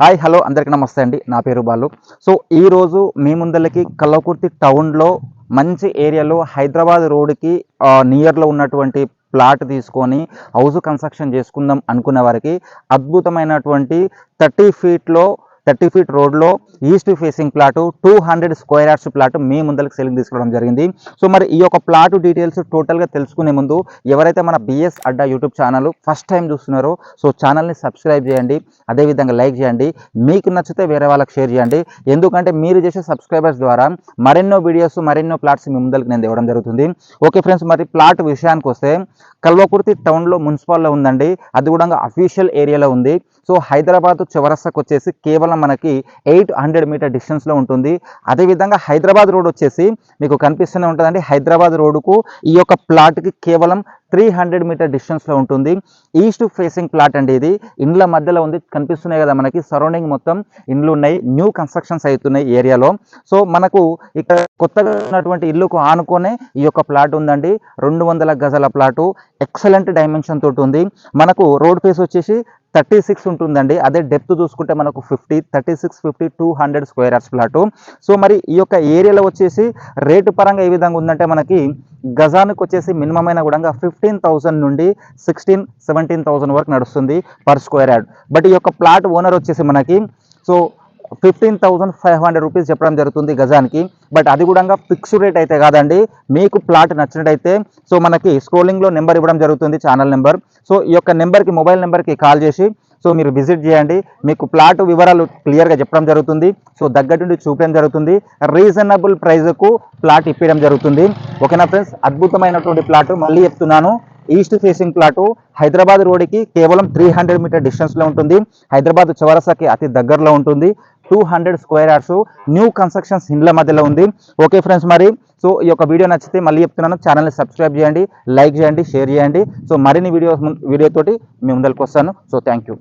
Hi hello అందరికీ నమస్తే అండి. నా పేరు బాలు. సో ఈరోజు మీ ముందలకి కల్లకుర్తి టౌన్లో మంచి ఏరియాలో హైదరాబాద్ రోడ్కి నియర్లో ఉన్నటువంటి ప్లాట్ తీసుకొని హౌస్ కన్స్ట్రక్షన్ చేసుకుందాం అనుకునే వారికి అద్భుతమైనటువంటి థర్టీ ఫీట్లో థర్టీ ఫీట్ రోడ్లో east facing plot two hundred square yards plot మీ ముందరికి సెలింగ్ తీసుకోవడం జరిగింది. సో మరి ఈ యొక్క ప్లాట్ డీటెయిల్స్ టోటల్గా తెలుసుకునే ముందు ఎవరైతే మన BS Adda YouTube channel first time చూస్తున్నారో సో ఛానల్ని సబ్స్క్రైబ్ చేయండి అదేవిధంగా లైక్ చేయండి మీకు నచ్చితే వేరే వాళ్ళకి షేర్ చేయండి. ఎందుకంటే మీరు చేసే సబ్స్క్రైబర్స్ ద్వారా మరెన్నో వీడియోస్ మరెన్నో ప్లాట్స్ మీ ముందరికి నేను ఇవ్వడం జరుగుతుంది. ఓకే ఫ్రెండ్స్ మరి ప్లాట్ విషయానికి వస్తే కల్వకుర్తి టౌన్లో మున్సిపాల్లో ఉందండి. అది కూడా అఫీషియల్ ఏరియాలో ఉంది. సో హైదరాబాద్ చివరసకు వచ్చేసి కేవలం మనకి ఎయిట్ హండ్రెడ్ మీటర్ డిస్టెన్స్లో ఉంటుంది. అదేవిధంగా హైదరాబాద్ రోడ్ వచ్చేసి మీకు కనిపిస్తూనే ఉంటుందండి. హైదరాబాద్ రోడ్డుకు ఈ యొక్క ప్లాట్కి కేవలం త్రీ హండ్రెడ్ మీటర్ డిస్టెన్స్లో ఉంటుంది. ఈస్ట్ ఫేసింగ్ ప్లాట్ అండి ఇది. ఇండ్ల మధ్యలో ఉంది కనిపిస్తున్నాయి కదా మనకి. సరౌండింగ్ మొత్తం ఇండ్లు ఉన్నాయి. న్యూ కన్స్ట్రక్షన్స్ అవుతున్నాయి ఏరియాలో. సో మనకు ఇక్కడ కొత్తగా ఉన్నటువంటి ఇల్లుకు ఆనుకొనే ఈ యొక్క ప్లాట్ ఉందండి. రెండు వందల గజల ప్లాటు. ఎక్సలెంట్ డైమెన్షన్ తోటి ఉంది. మనకు రోడ్ ఫేస్ వచ్చేసి థర్టీ సిక్స్ ఉంటుందండి. అదే డెప్త్ చూసుకుంటే మనకు fifty thirty six fifty two hundred square yards plot. So మరి ఈ యొక్క ఏరియాలో వచ్చేసి రేటు పరంగా ఏ విధంగా ఉందంటే మనకి గజానికి వచ్చేసి మినిమం అయినా కూడా ఫిఫ్టీన్ థౌసండ్ నుండి సిక్స్టీన్ సెవెంటీన్ థౌసండ్ వరకు నడుస్తుంది పర్ స్క్వేర్ యార్డ్ బట్ ఈ యొక్క ప్లాట్ ఓనర్ వచ్చేసి మనకి so fifteen thousand five hundred rupees చెప్పడం జరుగుతుంది గజానికి. బట్ అది కూడా ఫిక్స్డ్ రేట్ అయితే కాదండి. మీకు ప్లాట్ నచ్చినట్టయితే సో మనకి స్క్రోలింగ్లో నెంబర్ ఇవ్వడం జరుగుతుంది ఛానల్ నెంబర్ సో ఈ యొక్క నెంబర్కి మొబైల్ నెంబర్కి కాల్ చేసి సో మీరు విజిట్ చేయండి. మీకు ప్లాట్ వివరాలు క్లియర్గా చెప్పడం జరుగుతుంది. సో దగ్గరుండి చూపడం జరుగుతుంది. రీజనబుల్ ప్రైజ్కు ప్లాట్ ఇప్పించడం జరుగుతుంది. ఓకేనా ఫ్రెండ్స్? అద్భుతమైనటువంటి ప్లాట్ మళ్ళీ చెప్తున్నాను. ఈస్ట్ ఫేసింగ్ ప్లాటు హైదరాబాద్ రోడ్కి కేవలం త్రీ హండ్రెడ్ మీటర్ డిస్టెన్స్లో ఉంటుంది. హైదరాబాద్ చౌరసాకి అతి దగ్గరలో ఉంటుంది. Two hundred square yards new constructions ఇండ్ల మధ్యలో ఉంది. ఓకే ఫ్రెండ్స్ మరి? సో ఈ యొక్క వీడియో నచ్చితే మళ్ళీ చెప్తున్నాను. ఛానల్ని సబ్స్క్రైబ్ చేయండి లైక్ చేయండి షేర్ చేయండి. సో మరిన్ని వీడియో వీడియోతోటి మీ ముందరికి వస్తాను. So thank you.